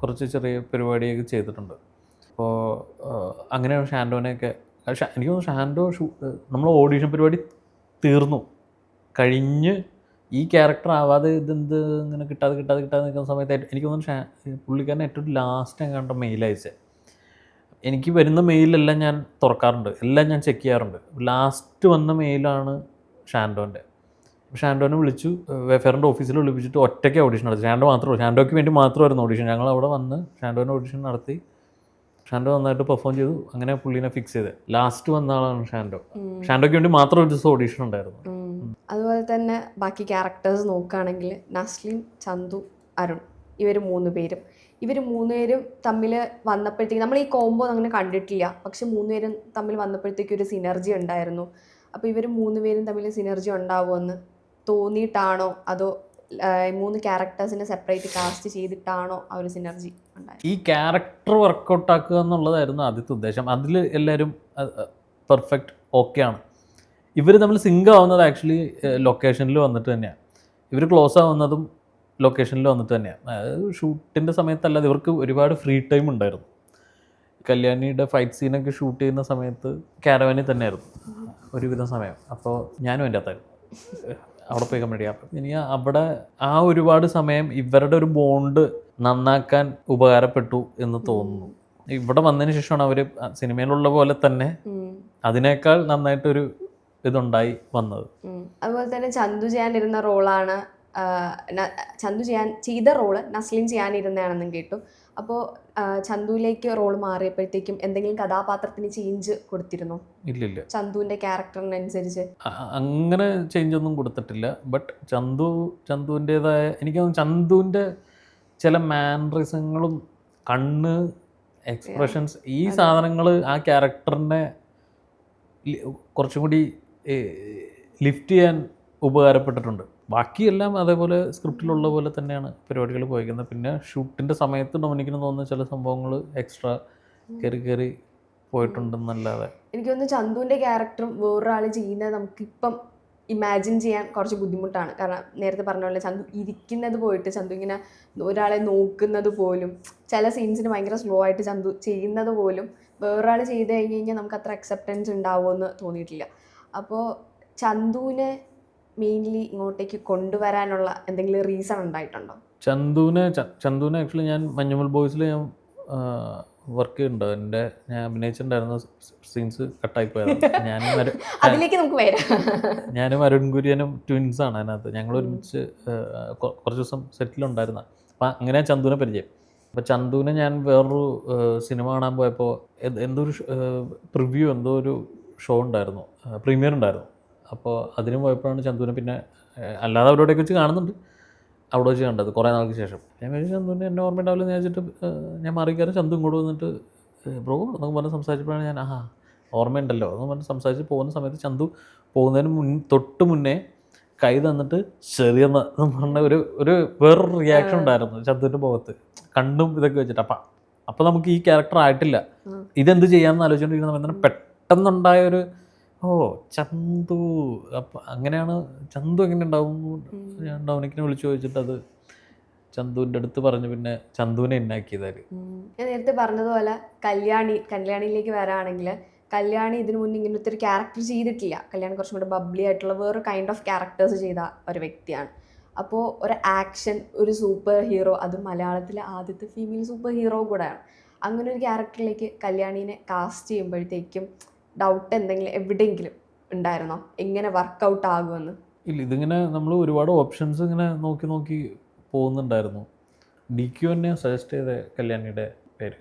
കുറച്ച് ചെറിയ പരിപാടിയൊക്കെ ചെയ്തിട്ടുണ്ട്. അപ്പോൾ അങ്ങനെയാണ് ഷാൻഡോനെയൊക്കെ എനിക്ക് തോന്നുന്നു ഷാൻഡോ ഷൂ നമ്മൾ ഓഡീഷൻ പരിപാടി തീർന്നു. കഴിഞ്ഞ് ഈ ക്യാരക്ടർ ആവാതെ ഇതെന്ത് ഇങ്ങനെ കിട്ടാതെ കിട്ടാതെ കിട്ടാതെ നിൽക്കുന്ന സമയത്ത് എനിക്ക് തോന്നുന്നു ഷാ പുള്ളിക്കാരൻ ഏറ്റവും ലാസ്റ്റ് ഞാൻ കണ്ട മെയിൽ അയച്ചത് എനിക്ക് വരുന്ന മെയിലെല്ലാം ഞാൻ തുറക്കാറുണ്ട്. എല്ലാം ഞാൻ ചെക്ക് ചെയ്യാറുണ്ട്. ലാസ്റ്റ് വന്ന മെയിലാണ് ഷാൻഡോന്റെ. ഷാൻഡോനെ വിളിച്ചു. വെഫെയറിന്റെ ഓഫീസിൽ വിളിപ്പിച്ചിട്ട് ഒറ്റയ്ക്ക് ഓഡിഷൻ നടത്തി. ഷാൻഡോ മാത്രമേ ഷാൻഡോയ്ക്ക് വേണ്ടി മാത്രമായിരുന്നു ഓഡിഷൻ ഞങ്ങൾ അവിടെ വന്ന് ഷാൻഡോനെ ഓഡിഷൻ നടത്തി. ഷാൻഡോ നന്നായിട്ട് പെർഫോം ചെയ്തു. അങ്ങനെ പുള്ളിനെ ഫിക്സ് ചെയ്ത്. ലാസ്റ്റ് വന്ന ആളാണ് ഷാൻഡോ. ഷാൻഡോയ്ക്ക് വേണ്ടി മാത്രം ഒരു ദിവസം ഓഡിഷൻ ഉണ്ടായിരുന്നു. അതുപോലെ തന്നെ ബാക്കി ക്യാരക്ടേഴ്സ് നോക്കുകയാണെങ്കിൽ നസ്ലിൻ ചന്തു അരുൺ ഇവർ മൂന്ന് പേരും. ഇവർ മൂന്ന് പേരും തമ്മിൽ വന്നപ്പോഴത്തേക്ക് നമ്മൾ ഈ കോംബോ അങ്ങനെ കണ്ടിട്ടില്ല. പക്ഷെ മൂന്ന് പേരും തമ്മിൽ വന്നപ്പോഴത്തേക്ക് ഒരു സിനർജി ഉണ്ടായിരുന്നു. അപ്പോൾ ഇവർ മൂന്നുപേരും തമ്മിൽ സിനർജി ഉണ്ടാവുമെന്ന് തോന്നിയിട്ടാണോ? അതോ മൂന്ന് ക്യാരക്ടേഴ്സിനെ സെപ്പറേറ്റ് കാസ്റ്റ് ചെയ്തിട്ടാണോ ആ ഒരു സിനർജി ഉണ്ടായത്? ഈ ക്യാരക്ടർ വർക്കൗട്ട് ആക്കുക എന്നുള്ളതായിരുന്നു ആദ്യത്തെ ഉദ്ദേശം. അതിൽ എല്ലാവരും പെർഫെക്റ്റ് ഓക്കെ ആണ്. ഇവർ നമ്മൾ സിങ്ക് ആവുന്നത് ആക്ച്വലി ലൊക്കേഷനിൽ വന്നിട്ട് തന്നെയാണ്. ഇവർ ക്ലോസ് ആവുന്നതും ലൊക്കേഷനിൽ വന്നിട്ട് തന്നെയാണ്. അതായത് ഷൂട്ടിന്റെ സമയത്തല്ലാതെ ഇവർക്ക് ഒരുപാട് ഫ്രീ ടൈം ഉണ്ടായിരുന്നു. കല്യാണിയുടെ ഫൈറ്റ് സീനൊക്കെ ഷൂട്ട് ചെയ്യുന്ന സമയത്ത് കാരവാനിൽ തന്നെയായിരുന്നു. ഒരുവിധം സമയം. അപ്പോൾ ഞാനും എന്റെ അകത്തായിരുന്നു. അവിടെ പോയി കമ്പനി അപ്പം ഇനി അവിടെ ആ ഒരുപാട് സമയം ഇവരുടെ ഒരു ബോണ്ട് നന്നാക്കാൻ ഉപകാരപ്പെട്ടു എന്ന് തോന്നുന്നു. ഇവിടെ വന്നതിന് ശേഷമാണ് അവർ സിനിമയിലുള്ള പോലെ തന്നെ. അതിനേക്കാൾ നന്നായിട്ടൊരു ഇതുണ്ടായി വന്നത്. അതുപോലെ തന്നെ ചന്തു ചെയ്യാനിരുന്ന റോളാണ് ചന്തു ചെയ്യാൻ ചെയ്ത റോൾ നസ്ലിൻ ചെയ്യാനിരുന്നതാണെന്നും കേട്ടു. അപ്പോൾ ചന്തുവിലേക്ക് റോൾ മാറിയപ്പോഴത്തേക്കും എന്തെങ്കിലും കഥാപാത്രത്തിന് ചേഞ്ച് കൊടുത്തിരുന്നു? ഇല്ലില്ല. ചന്തുവിന്റെ ക്യാരക്ടറിനനുസരിച്ച് അങ്ങനെ ചേഞ്ച് ഒന്നും കൊടുത്തിട്ടില്ല. ബട്ട് ചന്തു ചന്തുവിന്റെതായ എനിക്ക് തോന്നുന്നു ചന്തുവിന്റെ ചില മാനറിസങ്ങളും കണ്ണ് എക്സ്പ്രഷൻസ് ഈ സാധനങ്ങൾ ആ ക്യാരക്ടറിനെ കുറച്ചും കൂടി ലിഫ്റ്റ് ചെയ്യാൻ ഉപകാരപ്പെട്ടിട്ടുണ്ട്. ബാക്കിയെല്ലാം അതേപോലെ സ്ക്രിപ്റ്റിലുള്ള പോലെ തന്നെയാണ് പരിപാടികൾ പോയിരിക്കുന്നത് പിന്നെ ഷൂട്ടിന്റെ സമയത്ത് ഡൊമിനിക്കിന് തോന്നുന്ന ചില സംഭവങ്ങൾ എക്സ്ട്രാ കയറി കയറി പോയിട്ടുണ്ടെന്നല്ലാതെ. എനിക്ക് തോന്നുന്നു ചന്തുവിന്റെ ക്യാരക്ടറും വേറൊരാൾ ചെയ്യുന്നത് നമുക്കിപ്പം ഇമാജിൻ ചെയ്യാൻ കുറച്ച് ബുദ്ധിമുട്ടാണ്. കാരണം നേരത്തെ പറഞ്ഞ പോലെ ചന്തു ഇരിക്കുന്നത് പോയിട്ട് ചന്തു ഇങ്ങനെ ഒരാളെ നോക്കുന്നത് പോലും ചില സീൻസിന് ഭയങ്കര സ്ലോ ആയിട്ട് ചന്തു ചെയ്യുന്നത് പോലും വേറൊരാൾ ചെയ്ത് കഴിഞ്ഞ് കഴിഞ്ഞാൽ നമുക്ക് അത്ര അക്സെപ്റ്റൻസ് ഉണ്ടാവുമെന്ന് തോന്നിയിട്ടില്ല. അപ്പോൾ ചന്തുവിനെ മെയിൻലി ഇങ്ങോട്ടേക്ക് കൊണ്ടുവരാനുള്ള എന്തെങ്കിലും റീസൺ ഉണ്ടായിട്ടുണ്ടോ? ചന്തുവിനെ ചന്തുവിനെ ആക്ച്വലി ഞാൻ മഞ്ഞുമൽ ബോയ്സിൽ ഞാൻ വർക്ക് ചെയ്യുന്നുണ്ട് എന്റെ ഞാൻ അഭിനയിച്ചിട്ടുണ്ടായിരുന്ന സീൻസ് കട്ടായി പോയത് ഞാനും അതിലേക്ക് നമുക്ക് വരാം. ഞാനും അരുൺ കുര്യനും ട്വിൻസ് ആണ് അതിനകത്ത്. ഞങ്ങൾ ഒരുമിച്ച് കുറച്ച് ദിവസം സെറ്റിലുണ്ടായിരുന്ന അപ്പം അങ്ങനെ ചന്തുവിനെ പരിചയം. അപ്പോൾ ചന്തുവിനെ ഞാൻ വേറൊരു സിനിമ കാണാൻ പോയപ്പോൾ എന്തോ ഒരു പ്രിവ്യൂ എന്തോ ഒരു ഷോ ഉണ്ടായിരുന്നു. പ്രീമിയർ ഉണ്ടായിരുന്നു. അപ്പോൾ അതിന് പോയപ്പോഴാണ് ചന്തുവിനെ. പിന്നെ അല്ലാതെ അവരോടൊക്കെ വെച്ച് കാണുന്നുണ്ട്. അവിടെ വെച്ച് കണ്ടത് കുറേ നാൾക്ക് ശേഷം. ഞാൻ വിചാരിച്ചു ചന്തുവിനെ എന്നെ ഓർമ്മ ഉണ്ടാവില്ല എന്ന് വെച്ചിട്ട് ഞാൻ മാറി കയറി ചന്തു ഇങ്ങോട്ട് വന്നിട്ട് ബ്രോ എന്നൊക്കെ പറഞ്ഞ് സംസാരിച്ചപ്പോഴാണ് ഞാൻ ആഹാ ഓർമ്മയുണ്ടല്ലോ എന്ന് പറഞ്ഞ് സംസാരിച്ച് പോകുന്ന സമയത്ത് ചന്തു പോകുന്നതിന് മുൻ തൊട്ട് മുന്നേ കൈ തന്നിട്ട് ചെറിയെന്ന് എന്ന് പറഞ്ഞ ഒരു ഒരു വേറൊരു റിയാക്ഷൻ ഉണ്ടായിരുന്നു ചന്തുവിന്റെ മുഖത്ത്. കണ്ടും ഇതൊക്കെ വെച്ചിട്ട്. അപ്പം അപ്പം നമുക്ക് ഈ ക്യാരക്ടർ ആയിട്ടില്ല. ഇതെന്ത് ചെയ്യാമെന്ന് ആലോചിച്ചുകൊണ്ടിരിക്കുന്ന സമയത്ത് തന്നെ പെട്ടെന്നുണ്ടായ ഒരു ഓ ചന്തു. അപ്പൊ അങ്ങനെയാണ് ചന്തു എങ്ങനെ ഉണ്ടാവും? ഞാൻ ഡൗനിക്കിനെ വിളിച്ചു ചോദിച്ചിട്ട് അത് ചന്തുവിന്റെ അടുത്ത് പറഞ്ഞു. പിന്നെ ചന്തുവിനെ ഉണ്ടാക്കിയതായി ഉം. ഞാൻ നേരത്തെ പറഞ്ഞതുപോലെ കല്യാണി കല്യാണിയിലേക്ക് വരാണെങ്കിൽ കല്യാണി ഇതിനു മുന്നേ ഇങ്ങനത്തെ ഒരു ക്യാരക്ടർ ചെയ്തിട്ടില്ല. കല്യാണി കുറച്ചും കൂടെ ബബ്ലി ആയിട്ടുള്ള വേറൊരു കൈൻഡ് ഓഫ് ക്യാരക്ടേഴ്സ് ചെയ്ത ഒരു വ്യക്തിയാണ്. അപ്പോൾ ഒരു ആക്ഷൻ ഒരു സൂപ്പർ ഹീറോ അത് മലയാളത്തിലെ ആദ്യത്തെ ഫീമെയിൽ സൂപ്പർ ഹീറോ കൂടെയാണ്. അങ്ങനെ ഒരു ക്യാരക്ടറിലേക്ക് കല്യാണീനെ കാസ്റ്റ് ചെയ്യുമ്പോഴത്തേക്കും ഡൗട്ട് എന്തെങ്കിലും എവിടെയെങ്കിലും ഉണ്ടായിരുന്നോ? എങ്ങനെ വർക്കൗട്ട് ആകുമെന്ന്? ഇല്ല ഇതിങ്ങനെ നമ്മൾ ഒരുപാട് ഓപ്ഷൻസ് ഇങ്ങനെ നോക്കി നോക്കി പോകുന്നുണ്ടായിരുന്നു. ഡി ക്യു തന്നെ സജസ്റ്റ് ചെയ്ത കല്യാണിയുടെ പേര്.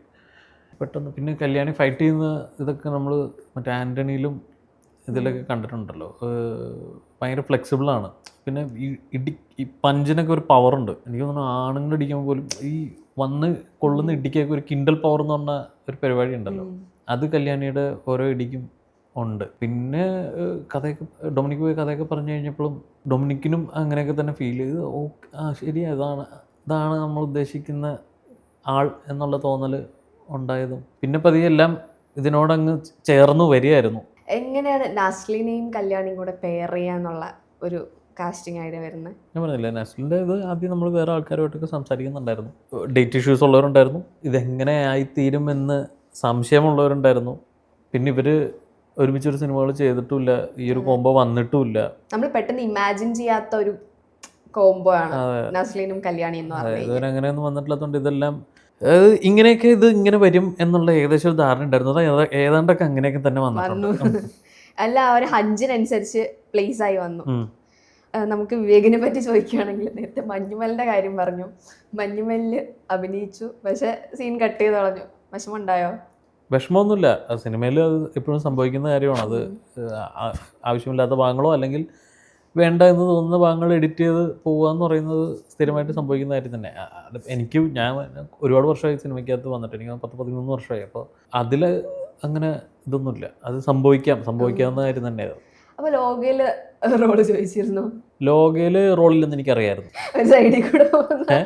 പെട്ടെന്ന് പിന്നെ കല്യാണി ഫൈറ്റ് ചെയ്യുന്ന ഇതൊക്കെ നമ്മൾ മറ്റേ ആന്റണിയിലും ഇതിലൊക്കെ കണ്ടിട്ടുണ്ടല്ലോ. ഭയങ്കര ഫ്ലെക്സിബിളാണ് പിന്നെ ഈ ഇടി ഈ പഞ്ചിനൊക്കെ ഒരു പവറുണ്ട് എനിക്ക് തോന്നുന്നു ആണുങ്ങൾ ഇടിക്കുമ്പോൾ പോലും ഈ വന്ന് കൊള്ളുന്ന ഇടിക്കൊക്കെ ഒരു കിൻഡൽ പവർ എന്ന് പറഞ്ഞ ഒരു പരിപാടി ഉണ്ടല്ലോ. അത് കല്യാണിയുടെ ഓരോ ഇടിക്കും ഉണ്ട്. പിന്നെ കഥയൊക്കെ ഡൊമിനിക് പോയി കഥയൊക്കെ പറഞ്ഞു കഴിഞ്ഞപ്പോഴും ഡൊമിനിക്കിനും അങ്ങനെയൊക്കെ തന്നെ ഫീൽ ചെയ്ത് ഓ ആ ശരി അതാണ് ഇതാണ് നമ്മൾ ഉദ്ദേശിക്കുന്ന ആൾ എന്നുള്ള തോന്നൽ ഉണ്ടായതും. പിന്നെ പതിയെ എല്ലാം ഇതിനോടങ്ങ് ചേർന്നു വരികയായിരുന്നു. എങ്ങനെയാണ് നാസ്ലിനെയും കല്യാണിയും കൂടെ പെയർ ചെയ്യാന്നുള്ള ഒരു കാസ്റ്റിംഗ് ഐഡിയ വരുന്നത് ഞാൻ പറഞ്ഞില്ല നാസ്ലിന്റെ ഇത് ആദ്യം നമ്മൾ വേറെ ആൾക്കാരുമായിട്ടൊക്കെ സംസാരിക്കുന്നുണ്ടായിരുന്നു. ഡേറ്റ് ഇഷ്യൂസ് ഉള്ളവരുണ്ടായിരുന്നു. ഇതെങ്ങനെ ആയിത്തീരുമെന്ന് സംശയമുള്ളവരുണ്ടായിരുന്നു. പിന്നെ ഇവർ ഒരുമിച്ചൊരു സിനിമകൾ ചെയ്തിട്ടുമില്ല. ഈ ഒരു കോംബോ വന്നിട്ടുമില്ല. നമ്മൾ പെട്ടെന്ന് ഇമാജിൻ ചെയ്യാത്ത ഒരു കോംബോ ആണ് നസ്ലിനും കല്യാണി എന്ന് ഇതുവരെ അങ്ങനെയൊന്നും വന്നിട്ടില്ലാത്തതുകൊണ്ട് ഇതെല്ലാം ഇങ്ങനെയൊക്കെ ഇത് ഇങ്ങനെ വരും എന്നുള്ള ഏകദേശം ഒരു ധാരണ ഉണ്ടായിരുന്നു. അത് ഏതാണ്ടൊക്കെ അങ്ങനെയൊക്കെ തന്നെ വന്നു. വന്നിട്ടുണ്ട് അല്ല അവർ ഹഞ്ചിനനുസരിച്ച് പ്ലേസ് ആയി വന്നു. നമുക്ക് വിവേകിനെ പറ്റി ചോദിക്കുകയാണെങ്കിൽ നേരത്തെ മഞ്ഞുമലിന്റെ കാര്യം പറഞ്ഞു. മഞ്ഞുമൽ അഭിനയിച്ചു. പക്ഷെ സീൻ കട്ട് ചെയ്ത് കളഞ്ഞു. വിഷമമുണ്ടായോ? വിഷമമൊന്നുമില്ല. സിനിമയിൽ അത് എപ്പോഴും സംഭവിക്കുന്ന കാര്യമാണ്. അത് ആവശ്യമില്ലാത്ത ഭാഗങ്ങളോ അല്ലെങ്കിൽ വേണ്ട എന്ന് തോന്നുന്ന ഭാഗങ്ങൾ എഡിറ്റ് ചെയ്ത് പോവുക എന്ന് പറയുന്നത് സ്ഥിരമായിട്ട് സംഭവിക്കുന്ന കാര്യം തന്നെ. എനിക്ക് ഞാൻ ഒരുപാട് വർഷമായി സിനിമയ്ക്കകത്ത് വന്നിട്ട് എനിക്ക് പത്ത് പതിമൂന്ന് വർഷമായി. അപ്പോൾ അതിൽ അങ്ങനെ ഇതൊന്നുമില്ല. അത് സംഭവിക്കാം. സംഭവിക്കാവുന്ന കാര്യം തന്നെ അത് അപ്പൊ ലോകയിൽ റോൾ ചോദിച്ചിരുന്നു. ലോകയിൽ റോളില്ലെന്ന് എനിക്കറിയായിരുന്നു. ഒരു സൈഡിൽ കൂടെ പോകുന്ന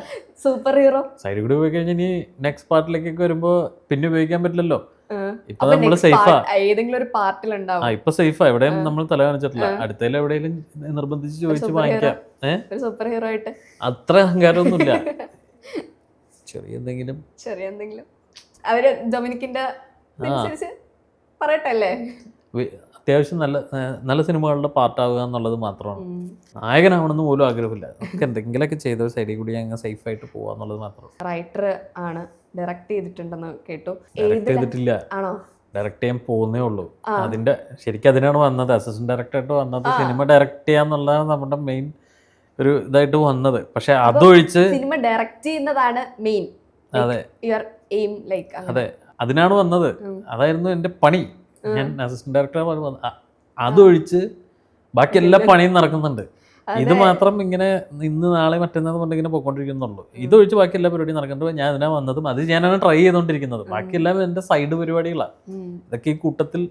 സൂപ്പർ ഹീറോ. സൈഡിൽ കൂടി പോയി കഴിഞ്ഞാൽ ഇനി നെക്സ്റ്റ് പാർട്ടിലേക്കൊക്കെ വരുമ്പോൾ പിന്നെ ഉപയോഗിക്കാൻ പറ്റില്ലല്ലോ. ഇപ്പൊ അപ്പൊ നമ്മൾ next സേഫാ. part ഏതെങ്കിലും ഒരു പാർട്ടിൽ ഉണ്ടാവും ആ ഇപ്പൊ സേഫാ. എവിടെയും നമ്മൾ തല കാണിച്ചിട്ടില്ല. അടുത്തേലും എവിടെയെങ്കിലും നിർബന്ധിച്ച് ചോദിച്ച് വാങ്ങിക്കാം. ഏഹ് ഒരു സൂപ്പർ ഹീറോ ആയിട്ട്. അത്ര അഹങ്കാരമൊന്നുമില്ല. ചെറിയ എന്തെങ്കിലും. ചെറിയ എന്തെങ്കിലും. അവർ ഡൊമിനിക്കിന്റെ പറയട്ടെ അല്ലേ അത്യാവശ്യം നല്ല നല്ല സിനിമകളുടെ പാർട്ടാവുക എന്നുള്ളത് മാത്രമാണ്. നായകനാവണമെന്ന് പോലും ആഗ്രഹമില്ല. നമുക്ക് എന്തെങ്കിലുമൊക്കെ ചെയ്ത സൈഡിൽ കൂടി അങ്ങ് സേഫ് ആയിട്ട് പോവുക എന്നുള്ളത് മാത്രമാണ് റൈറ്റർ ആണ് ഡയറക്റ്റ് ചെയ്തിട്ടുണ്ടെന്ന് കേട്ടു. ഡയറക്റ്റ് ചെയ്തിട്ടില്ല. ആണോ? ഡയറക്റ്റ് ചെയ്യാൻ പോകുന്നേ ഉള്ളൂ. അതിന്റെ ശരിക്കും അതിനാണ് വന്നത്. അസിസ്റ്റന്റ് ഡയറക്ടറായിട്ട് വന്നത് സിനിമ ഡയറക്റ്റ് ചെയ്യാന്നുള്ളതാണ് നമ്മുടെ മെയിൻ ഒരു ഇതായിട്ട് വന്നത്. പക്ഷെ അതൊഴിച്ച് സിനിമ ഡയറക്റ്റ് ചെയ്യുന്നതാണ് മെയിൻ. അതെ. യുവർ എയിം ലൈക്ക് അതെ. അതിനാണ് വന്നത്. അതായിരുന്നു എന്റെ പണി. ഞാൻ അസിസ്റ്റന്റ് ഡയറക്ടർ അതൊഴിച്ച് ബാക്കി എല്ലാ പണിയും നടക്കുന്നുണ്ട്. ഇത് മാത്രം ഇങ്ങനെ ഇന്ന് നാളെ മറ്റന്നാന്ന് ഇങ്ങനെ പോയിക്കൊണ്ടിരിക്കുന്നുള്ളൂ. ഇതൊഴിച്ച് ബാക്കി എല്ലാ പരിപാടിയും നടക്കുന്നുണ്ട്. ഞാൻ അതിനാ വന്നതും അത് ഞാനാണ് ട്രൈ ചെയ്തുകൊണ്ടിരിക്കുന്നത് ബാക്കിയെല്ലാം എന്റെ സൈഡ് പരിപാടികളാണ് ഇതൊക്കെ ഈ കൂട്ടത്തിൽ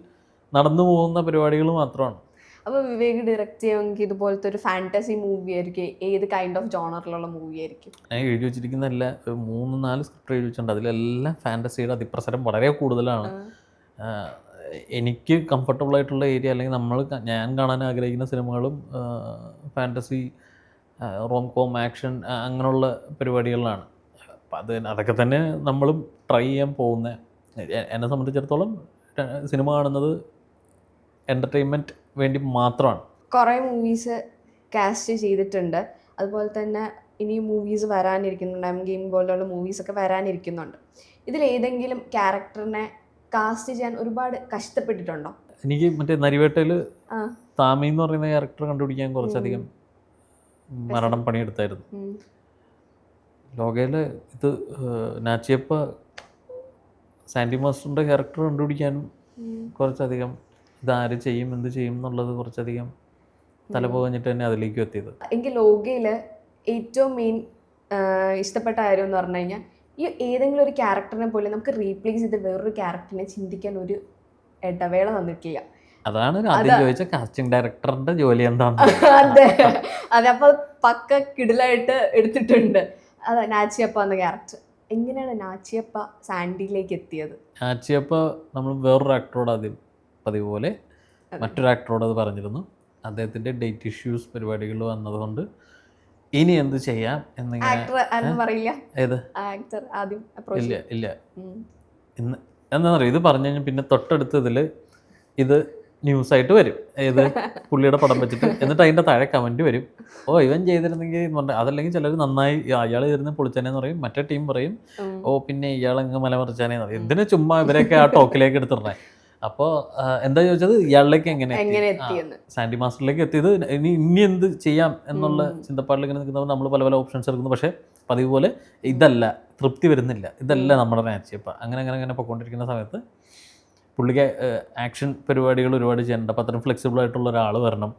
നടന്നു പോകുന്ന പരിപാടികൾ മാത്രമാണ്. അപ്പൊ വിവേക് ഡയറക്റ്റ് ചെയ്യുമെങ്കിൽ ഇതുപോലത്തെ ഒരു ഫാന്റസി മൂവി ആയിരിക്കും. ഏത് കൈൻഡ് ഓഫ് ജോണറിലുള്ള മൂവി ആയിരിക്കും? ഞാൻ എഴുതി വെച്ചിരിക്കുന്ന എല്ലാ മൂന്ന് നാല് സ്ക്രിപ്റ്റ് എഴുതി വെച്ചിട്ടുണ്ട്. അതിലെല്ലാം ഫാന്റസിയുടെ അതിപ്രസരം വളരെ കൂടുതലാണ്. എനിക്ക് കംഫർട്ടബിൾ ആയിട്ടുള്ള ഏരിയ അല്ലെങ്കിൽ നമ്മൾ ഞാൻ കാണാൻ ആഗ്രഹിക്കുന്ന സിനിമകളും ഫാന്റസി റോം കോം ആക്ഷൻ അങ്ങനെയുള്ള പരിപാടികളിലാണ്. അപ്പം അത് അതൊക്കെ തന്നെ നമ്മളും ട്രൈ ചെയ്യാൻ പോകുന്ന. എന്നെ സംബന്ധിച്ചിടത്തോളം സിനിമ കാണുന്നത് എന്റർടൈൻമെന്റ് വേണ്ടി മാത്രമാണ്. കുറേ മൂവീസ് കാസ്റ്റ് ചെയ്തിട്ടുണ്ട്. അതുപോലെ തന്നെ ഇനി മൂവീസ് വരാനിരിക്കുന്നുണ്ട്. എം ഗെയിം പോലുള്ള മൂവീസൊക്കെ വരാനിരിക്കുന്നുണ്ട്. ഇതിലേതെങ്കിലും ക്യാരക്ടറിനെ കാസ്റ്റ് ചെയ്യാൻ ഒരുപാട് കഷ്ടപ്പെട്ടിട്ടുണ്ടോ? എനിക്ക് മറ്റേ നരിവേട്ടയിൽ ആ. താമി എന്ന് പറയുന്ന ക്യാരക്ടർ കണ്ടുപിടിക്കാൻ കുറച്ചധികം മരണം പണിയെടുത്തായിരുന്നു. ലോകയിലെ ഇത് നാച്ചിയപ്പ സാൻഡി മാസ്റ്ററിന്റെ ക്യാരക്ടർ കണ്ടുപിടിക്കാനും. കുറച്ചധികം ഇതാര് ചെയ്യും എന്ത് ചെയ്യും എന്നുള്ളത് കുറച്ചധികം തലപോകഞ്ഞിട്ട് തന്നെ അതിലേക്ക് എത്തിയത്. എനിക്ക് ലോകയിൽ ഏറ്റവും മെയിൻ ഇഷ്ടപ്പെട്ട കാര്യം എന്ന് പറഞ്ഞു കഴിഞ്ഞാൽ ഈ ഏതെങ്കിലും ഒരു ക്യാരക്ടറിനെ പോലെ നമുക്ക് റീപ്ലേസ് ചെയ്ത് വേറൊരു ക്യാരക്ടറിനെ ചിന്തിക്കാൻ ഒരു ഇടവേള തന്നിട്ടില്ല അതാണ് ആദ്യം ചോദിച്ച കാസ്റ്റിംഗ് ഡയറക്ടറിന്റെ ജോലി എന്താണ് അതെ. അതെ അപ്പൊ പക്ക കിടിലായിട്ട് എടുത്തിട്ടുണ്ട്. അതെ നാച്ചിയപ്പ എന്ന ക്യാരക്ടർ എങ്ങനെയാണ് നാച്ചിയപ്പ സാൻഡിയിലേക്ക് എത്തിയത്? നാച്ചിയപ്പ നമ്മൾ വേറൊരു ആക്ടറോട് ആദ്യം പതിവ് പോലെ മറ്റൊരു ആക്ടറോട് അത് പറഞ്ഞിരുന്നു. അദ്ദേഹത്തിന്റെ ഡേറ്റ് ഇഷ്യൂസ് പരിപാടികൾ വന്നതുകൊണ്ട് ഇനി എന്ത് ചെയ്യാം എന്നിങ്ങനെ ഇല്ല ഇല്ല. ഇന്ന് എന്താണെന്നറിയോ ഇത് പറഞ്ഞു കഴിഞ്ഞാൽ പിന്നെ തൊട്ടടുത്ത് ഇതിൽ ഇത് ന്യൂസായിട്ട് വരും. ഏത്? പുള്ളിയുടെ പടം വെച്ചിട്ട്. എന്നിട്ട് അതിന്റെ താഴെ കമന്റ് വരും. ഓ ഇവൻ ചെയ്തിരുന്നെങ്കിൽ പറഞ്ഞാൽ അതല്ലെങ്കിൽ ചിലർ നന്നായി അയാൾ ചെയ്തിരുന്ന പൊളിച്ചനെന്ന് പറയും. മറ്റേ ടീം പറയും. ഓ പിന്നെ ഇയാൾ ഇയാളങ്ങ് മലമറിച്ചാനേന്ന് പറയും. എന്തിനു ചുമ്മാ ഇവരെയൊക്കെ ആ ടോക്കിലേക്ക് എടുത്തിടണേ? അപ്പോൾ എന്താ ചോദിച്ചത്? ഇയാളിലേക്ക് എങ്ങനെ സാൻഡി മാസ്റ്ററിലേക്ക് എത്തിയത് ഇനി ഇനി എന്ത് ചെയ്യാം എന്നുള്ള ചിന്തപ്പാടിൽ ഇങ്ങനെ നിൽക്കുന്നപ്പോൾ നമ്മൾ പല പല ഓപ്ഷൻസ് എടുക്കുന്നു. പക്ഷേ പതിവ് പോലെ ഇതല്ല തൃപ്തി വരുന്നില്ല. ഇതല്ല നമ്മുടെ മാച്ച് ഇപ്പം അങ്ങനെ അങ്ങനെ അങ്ങനെ പൊയ്ക്കൊണ്ടിരിക്കുന്ന സമയത്ത് പുള്ളിക്ക് ആക്ഷൻ പരിപാടികൾ ഒരുപാട് ചെയ്യണ്ട അപ്പം അത്രയും ഫ്ലെക്സിബിൾ ആയിട്ടുള്ള ഒരാൾ വരണം.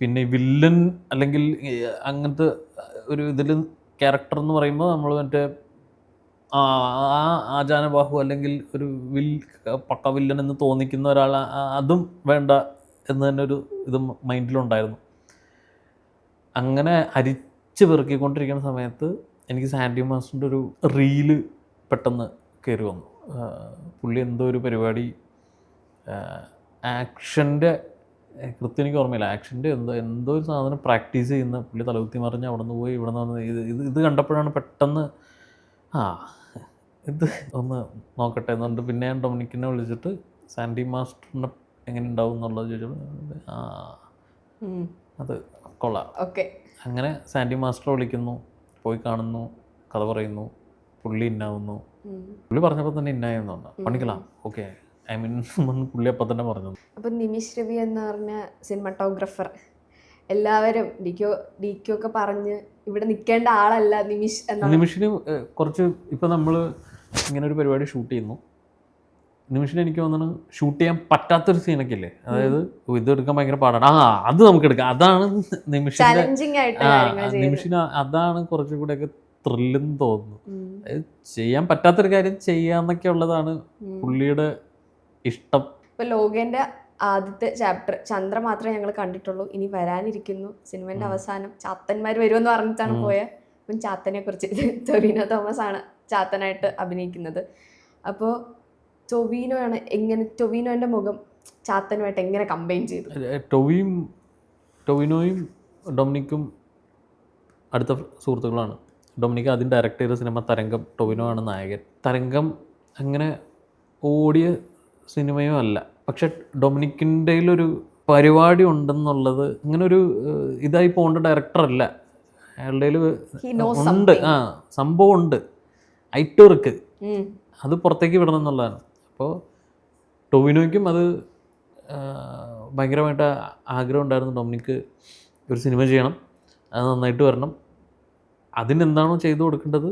പിന്നെ വില്ലൻ അല്ലെങ്കിൽ അങ്ങനത്തെ ഒരു ഇതിൽ ക്യാരക്ടർ എന്ന് പറയുമ്പോൾ നമ്മൾ മറ്റേ ആ ആ ആചാനബാഹു അല്ലെങ്കിൽ ഒരു വിൽ പക്ക വില്ലൻ എന്ന് തോന്നിക്കുന്ന ഒരാൾ അതും വേണ്ട എന്ന് തന്നെ ഒരു ഇത് മൈൻഡിലുണ്ടായിരുന്നു. അങ്ങനെ അരിച്ച് പെറുക്കിക്കൊണ്ടിരിക്കുന്ന സമയത്ത് എനിക്ക് സാൻഡി മാസ്റ്ററിന്റെ ഒരു റീൽ പെട്ടെന്ന് കയറി വന്നു. പുള്ളി എന്തോ ഒരു പരിപാടി ആക്ഷന്റെ കൃത്യം എനിക്ക് ഓർമ്മയില്ല. ആക്ഷന്റെ എന്തോ എന്തോ ഒരു സാധനം പ്രാക്ടീസ് ചെയ്യുന്ന പുള്ളി തലകുത്തി മറിഞ്ഞ് അവിടെ നിന്ന് പോയി ഇവിടെ നിന്ന് ഇത് ഇത് കണ്ടപ്പോഴാണ് പെട്ടെന്ന് ആ ഇത് ഒന്ന് നോക്കട്ടെ. എന്നുണ്ട് പിന്നെ ഞാൻ ഡൊമിനിക്കിനെ വിളിച്ചിട്ട് സാൻഡി മാസ്റ്ററിനെ എങ്ങനെ ഉണ്ടാവും എന്നുള്ളത് ചോദിച്ചപ്പോൾ ആ അത് കൊള്ളാം. ഓക്കെ. അങ്ങനെ സാൻഡി മാസ്റ്റർ വിളിക്കുന്നു പോയി കാണുന്നു കഥ പറയുന്നു പുള്ളി ഇന്നാവുന്നു. പുള്ളി പറഞ്ഞപ്പോൾ തന്നെ ഇന്നായെന്ന് പറഞ്ഞു പണിക്കലാം? ഓക്കെ. ഐ മീൻ പുള്ളി അപ്പം തന്നെ പറഞ്ഞു. അപ്പം നിമിഷ് രവി എന്ന് പറഞ്ഞ സിനിമട്ടോഗ്രാഫർ എല്ലാവരും ഡി ക്യു ഡി ക്യു ഒക്കെ പറഞ്ഞ് ഇവിടെ നിൽക്കേണ്ട ആളല്ല നിമിഷ് നിമിഷിന് കുറച്ച് ഇപ്പം നമ്മൾ ഇങ്ങനെ ഒരു പരിപാടി ഷൂട്ട് ചെയ്യുന്നു. നിമിഷം എനിക്ക് തോന്നുന്നു ഷൂട്ട് ചെയ്യാൻ പറ്റാത്തൊരു സീനൊക്കെ ഇല്ലേ? അതായത് ഇതെടുക്കാൻ ഇത് എടുക്കാൻ ഭയങ്കര പാടാണ്. ആ അത് നമുക്ക് എടുക്കാം. അതാണ് നിമിഷം നിമിഷിന് അതാണ് കുറച്ചും കൂടെയൊക്കെ ത്രില്ലെന്ന് തോന്നുന്നു. ചെയ്യാൻ പറ്റാത്തൊരു കാര്യം ചെയ്യാന്നൊക്കെ ഉള്ളതാണ്. പുള്ളിയുടെ ഇഷ്ടം. ഇപ്പൊ ലോകേന്റെ ആദ്യത്തെ ചാപ്റ്റർ ചന്ദ്ര മാത്രമേ ഞങ്ങൾ കണ്ടിട്ടുള്ളൂ. ഇനി വരാനിരിക്കുന്നു. സിനിമന്റെ അവസാനം ചാത്തന്മാർ വരുമെന്ന് പറഞ്ഞിട്ടാണ്. പോയത് അപ്പം ചാത്തനെ കുറിച്ച് ടൊവിനോ തോമസ് ആണ് ചാത്തനായിട്ട് അഭിനയിക്കുന്നത്. അപ്പോൾ ടൊവിനോയാണ് എങ്ങനെ ടൊവിനോന്റെ മുഖം ചാത്തനുമായിട്ട് എങ്ങനെ കമ്പൈൻ ചെയ്തു? ടൊവിയും ടൊവിനോയും ഡൊമിനിക്കും അടുത്ത സുഹൃത്തുക്കളാണ്. ഡൊമിനിക്ക് ആദ്യം ഡയറക്റ്റ് ചെയ്ത സിനിമ തരംഗം ടൊവിനോ ആണ് നായകൻ. തരംഗം അങ്ങനെ ഓടിയ സിനിമയും അല്ല. പക്ഷെ ഡൊമിനിക്കിന്റെ ഒരു പരിപാടി ഉണ്ടെന്നുള്ളത് അങ്ങനെ ഒരു ഇതായി പോകേണ്ട ഡയറക്ടറല്ല അയാളുടെ ഉണ്ട്. ആ സംഭവം ഉണ്ട് ഐറ്റോർക്ക്. അത് പുറത്തേക്ക് വിടണം എന്നുള്ളതാണ്. അപ്പോൾ ടൊവിനോയ്ക്കും അത് ഭയങ്കരമായിട്ട് ആഗ്രഹം ഉണ്ടായിരുന്നു. ഡൊമിനിക്ക് ഒരു സിനിമ ചെയ്യണം. അത് നന്നായിട്ട് വരണം. അതിനെന്താണോ ചെയ്തു കൊടുക്കേണ്ടത്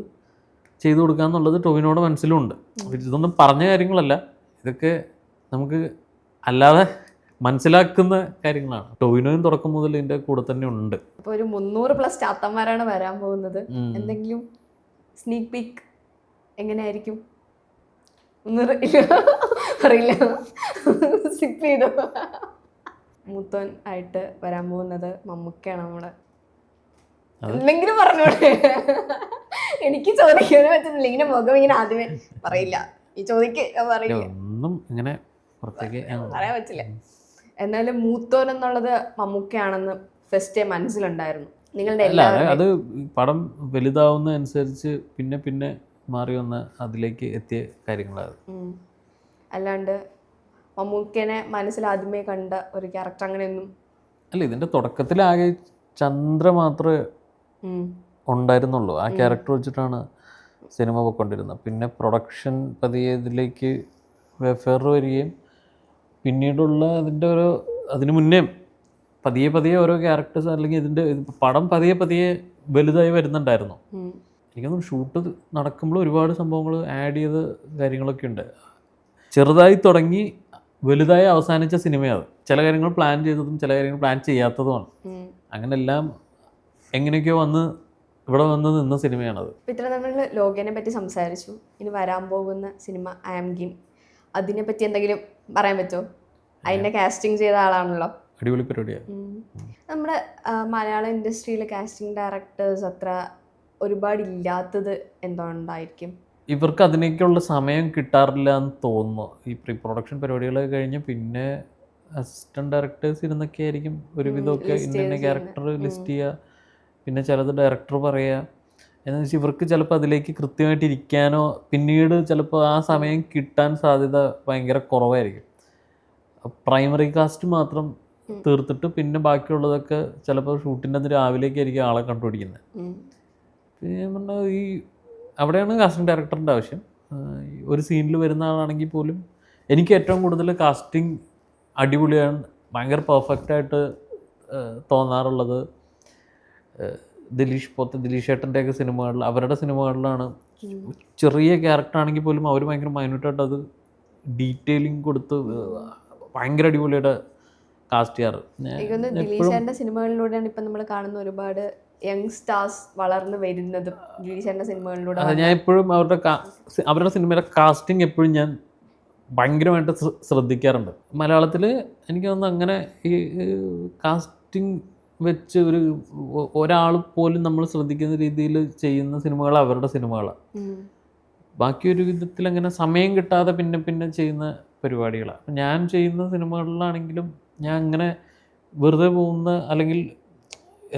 ചെയ്തു കൊടുക്കുക എന്നുള്ളത് ടൊവിനോയുടെ മനസ്സിലുണ്ട്. അപ്പോൾ ഇതൊന്നും പറഞ്ഞ കാര്യങ്ങളല്ല. ഇതൊക്കെ നമുക്ക് അല്ലാതെ മനസ്സിലാക്കുന്ന കാര്യങ്ങളാണ്. ടൊവിനോയും തുടക്കം മുതൽ ഇതിന്റെ കൂടെ തന്നെ ഉണ്ട്. അപ്പോൾ ഒരു മുന്നൂറ് പ്ലസ് ചാത്തന്മാരാണ് വരാൻ പോകുന്നത്. എന്തെങ്കിലും സ്നീക്ക് പീക്ക് എങ്ങനെയായിരിക്കും? ഒന്നും അറിയില്ല. അറിയില്ല. സ്കിപ്പ് ചെയ്തു? മൂത്തോൻ ആയിട്ട് വരാൻ പോകുന്നത് മമ്മൂക്കയാണ് നമ്മൾ. എന്തെങ്കിലും പറഞ്ഞോട്ടെ. എനിക്ക് ചോദിക്കാൻ പറ്റുന്നില്ല. ഇങ്ങനെ മുഖം ഇങ്ങനെ ആദ്യമേ പറയില്ല. ഈ ചോദിക്ക് പറയില്ല. ഒന്നും ഇങ്ങനെ. പറയാൻ പറ്റില്ല. എന്നാലും മൂത്തോൻ എന്നുള്ളത് മമ്മൂക്കയാണെന്ന് ഫസ്റ്റ് മനസ്സിലുണ്ടായിരുന്നു. നിങ്ങളുടെ അത് പടം വലുതാവുന്ന അനുസരിച്ച് പിന്നെ പിന്നെ മാറി വന്ന് അതിലേക്ക് എത്തിയ കാര്യങ്ങളാണ് അല്ലാണ്ട് മമ്മൂക്കനെ മനസ്സിൽ ആദ്യമേ കണ്ട ഒരു ക്യാരക്ടർ അങ്ങനെയൊന്നും അല്ല ഇതിന്റെ തുടക്കത്തിലാകെ ചന്ദ്ര മാത്രമേ. ഉണ്ടായിരുന്നുള്ളൂ. ആ ക്യാരക്ടർ വെച്ചിട്ടാണ് സിനിമ പോയിക്കൊണ്ടിരുന്നത്. പിന്നെ പ്രൊഡക്ഷൻ പതിയെ ഇതിലേക്ക് വെഫെയർ വരികയും പിന്നീടുള്ള അതിന്റെ ഓരോ അതിനു മുന്നേ പതിയെ പതിയെ ഓരോ ക്യാരക്ടേഴ്സ് അല്ലെങ്കിൽ ഇതിന്റെ പടം പതിയെ പതിയെ വലുതായി വരുന്നുണ്ടായിരുന്നു. എനിക്കൊന്നും ഷൂട്ട് നടക്കുമ്പോൾ ഒരുപാട് സംഭവങ്ങൾ ആഡ് ചെയ്ത കാര്യങ്ങളൊക്കെ ഉണ്ട്. ചെറുതായി തുടങ്ങി വലുതായി അവസാനിച്ച സിനിമയാണ് ചില കാര്യങ്ങൾ പ്ലാൻ ചെയ്തതും ചില കാര്യങ്ങൾ പ്ലാൻ ചെയ്യാത്തതുമാണ്. അങ്ങനെല്ലാം അങ്ങനെ എല്ലാം എങ്ങനെയൊക്കെയോ വന്ന് ഇവിടെ വന്ന് നിന്ന സിനിമയാണത് ഇത്ര നമ്മൾ ലോകനെ പറ്റി സംസാരിച്ചു. ഇനി വരാൻ പോകുന്ന സിനിമ ഐ ആം ഗിം അതിനെ പറ്റി എന്തെങ്കിലും പറയാൻ പറ്റുമോ? അതിന്റെ കാസ്റ്റിംഗ് ചെയ്ത ആളാണല്ലോ. അടിപൊളി പരിപാടിയാണ് നമ്മുടെ മലയാള ഇൻഡസ്ട്രിയിൽ കാസ്റ്റിംഗ് ഡയറക്ടേഴ്സ് അത്ര ഒരുപാട് ഇല്ലാത്തത് എന്തുകൊണ്ടായിരിക്കും ഇവർക്ക് അതിനേക്കുള്ള സമയം കിട്ടാറില്ല എന്ന് തോന്നുന്നു. ഈ പ്രീ പ്രൊഡക്ഷൻ പരിപാടികളൊക്കെ കഴിഞ്ഞ് പിന്നെ അസിസ്റ്റന്റ് ഡയറക്ടേഴ്സ് ഇരുന്നൊക്കെ ആയിരിക്കും ഒരുവിധമൊക്കെ ഇന്ന ക്യാരക്ടർ ലിസ്റ്റ് ചെയ്യുക പിന്നെ ചിലത് ഡയറക്ടർ പറയുക എന്ന് വെച്ചാൽ ഇവർക്ക് ചിലപ്പോൾ അതിലേക്ക് കൃത്യമായിട്ട് ഇരിക്കാനോ പിന്നീട് ചിലപ്പോൾ ആ സമയം കിട്ടാൻ സാധ്യത ഭയങ്കര കുറവായിരിക്കും. പ്രൈമറി കാസ്റ്റ് മാത്രം തീർത്തിട്ട് പിന്നെ ബാക്കിയുള്ളതൊക്കെ ചിലപ്പോൾ ഷൂട്ടിന്റെ അന്ന് രാവിലേക്കായിരിക്കും ആളെ കണ്ടുപിടിക്കുന്നത്. പിന്നെ ഞാൻ പറഞ്ഞ ഈ അവിടെയാണ് കാസ്റ്റിംഗ് ഡയറക്ടറിന്റെ ആവശ്യം ഒരു സീനിൽ വരുന്ന ആളാണെങ്കിൽ പോലും എനിക്ക് ഏറ്റവും കൂടുതൽ കാസ്റ്റിംഗ് അടിപൊളിയാണ് ഭയങ്കര പെർഫെക്റ്റായിട്ട് തോന്നാറുള്ളത് ദിലീഷ് പോത്ത് ദിലീഷ് ഏട്ടന്റെയൊക്കെ സിനിമകളിൽ അവരുടെ സിനിമകളിലാണ്. ചെറിയ ക്യാരക്ടർ ആണെങ്കിൽ പോലും അവർ ഭയങ്കര മൈന്യൂട്ടായിട്ട് അത് ഡീറ്റെയിലിംഗ് കൊടുത്ത് ഭയങ്കര അടിപൊളിയായിട്ട് കാസ്റ്റ് ചെയ്യാറ് സിനിമകളിലൂടെയാണ് ഇപ്പം നമ്മൾ കാണുന്ന ഒരുപാട് യങ് സ്റ്റാർസ് വളർന്നു വരുന്നതും ഗിരീശന്റെ സിനിമകളിലൂടെ അതെ ഞാൻ എപ്പോഴും അവരുടെ അവരുടെ സിനിമയുടെ കാസ്റ്റിംഗ് എപ്പോഴും ഞാൻ ഭയങ്കരമായിട്ട് ശ്രദ്ധിക്കാറുണ്ട്. മലയാളത്തിൽ എനിക്ക് തോന്നുന്നു അങ്ങനെ ഈ കാസ്റ്റിംഗ് വെച്ച് ഒരു ഒരാൾ പോലും നമ്മൾ ശ്രദ്ധിക്കുന്ന രീതിയിൽ ചെയ്യുന്ന സിനിമകൾ അവരുടെ സിനിമകളാണ് ബാക്കി ഒരു വിധത്തിൽ അങ്ങനെ സമയം കിട്ടാതെ പിന്നെ പിന്നെ ചെയ്യുന്ന പരിപാടികളാണ് ഞാൻ ചെയ്യുന്ന സിനിമകളിലാണെങ്കിലും ഞാൻ അങ്ങനെ വെറുതെ പോകുന്ന അല്ലെങ്കിൽ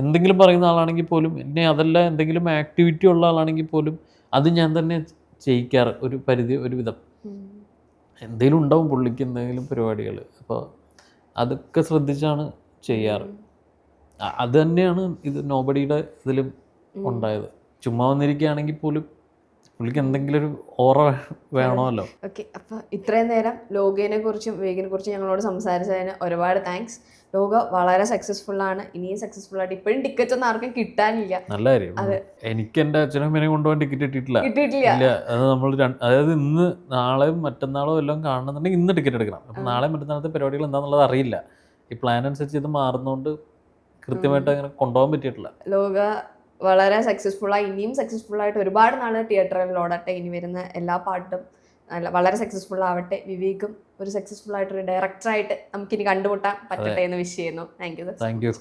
എന്തെങ്കിലും പറയുന്ന ആളാണെങ്കിൽ പോലും എന്നെ അതല്ല എന്തെങ്കിലും ആക്ടിവിറ്റി ഉള്ള ആളാണെങ്കിൽ പോലും അത് ഞാൻ തന്നെ ചെയ്യിക്കാറ് ഒരു പരിധി ഒരു വിധം. എന്തെങ്കിലും ഉണ്ടാവും പുള്ളിക്ക് എന്തെങ്കിലും പരിപാടികൾ അപ്പോൾ അതൊക്കെ ശ്രദ്ധിച്ചാണ് ചെയ്യാറ്. അത് തന്നെയാണ് ഇത് നോബഡിയുടെ ഇതിലും ഉണ്ടായത്. ചുമ്മാ വന്നിരിക്കുകയാണെങ്കിൽ പോലും പുള്ളിക്ക് എന്തെങ്കിലും ഒരു ഓറ വേണമല്ലോ. ഓക്കെ അപ്പോൾ ഇത്രയും നേരം ലോകയെ കുറിച്ചും വേഗിനെ കുറിച്ചും ഞങ്ങളോട് സംസാരിച്ചതിന് ഒരുപാട് താങ്ക്സ് ലോക വളരെ സക്സസ്ഫുൾ ആണ്. ഇനിയും സക്സസ്ഫുൾ ആയിട്ട് ഇപ്പോഴും ടിക്കറ്റ് ഒന്നും ആർക്കും കിട്ടാനില്ല. നല്ല കാര്യം. എനിക്ക് എന്റെ അച്ഛനും അമ്മേനെ കൊണ്ടുപോകാൻ ടിക്കറ്റ് കിട്ടിയിട്ടില്ല. കിട്ടിയിട്ടില്ല. അത് നമ്മൾ അതായത് ഇന്ന് നാളെയും മറ്റന്നാളോ എല്ലാം കാണണമെന്നുണ്ടെങ്കിൽ ഇന്ന് ടിക്കറ്റ് എടുക്കണം. അപ്പം നാളെ മറ്റന്നാളത്തെ പരിപാടികൾ എന്താണെന്നുള്ളത് അറിയില്ല. ഈ പ്ലാൻ അനുസരിച്ച് ഇത് മാറുന്നതുകൊണ്ട് കൃത്യമായിട്ട് അങ്ങനെ കൊണ്ടുപോകാൻ പറ്റിയിട്ടില്ല. ലോക വളരെ സക്സസ്ഫുൾ ആയി ഇനിയും സക്സസ്ഫുൾ ആയിട്ട് ഒരുപാട് നാൾ തിയേറ്ററിൽ ഓടട്ടെ ഇനി വരുന്ന എല്ലാ പാട്ടും അല്ല വളരെ സക്സസ്ഫുൾ ആവട്ടെ. വിവേകും ഒരു സക്സസ്ഫുൾ ആയിട്ടൊരു ഡയറക്ടറായിട്ട് നമുക്കിനി കണ്ടുമുട്ടാൻ പറ്റട്ടെ എന്ന് വിഷ് ചെയ്യുന്നു. Thank you thank you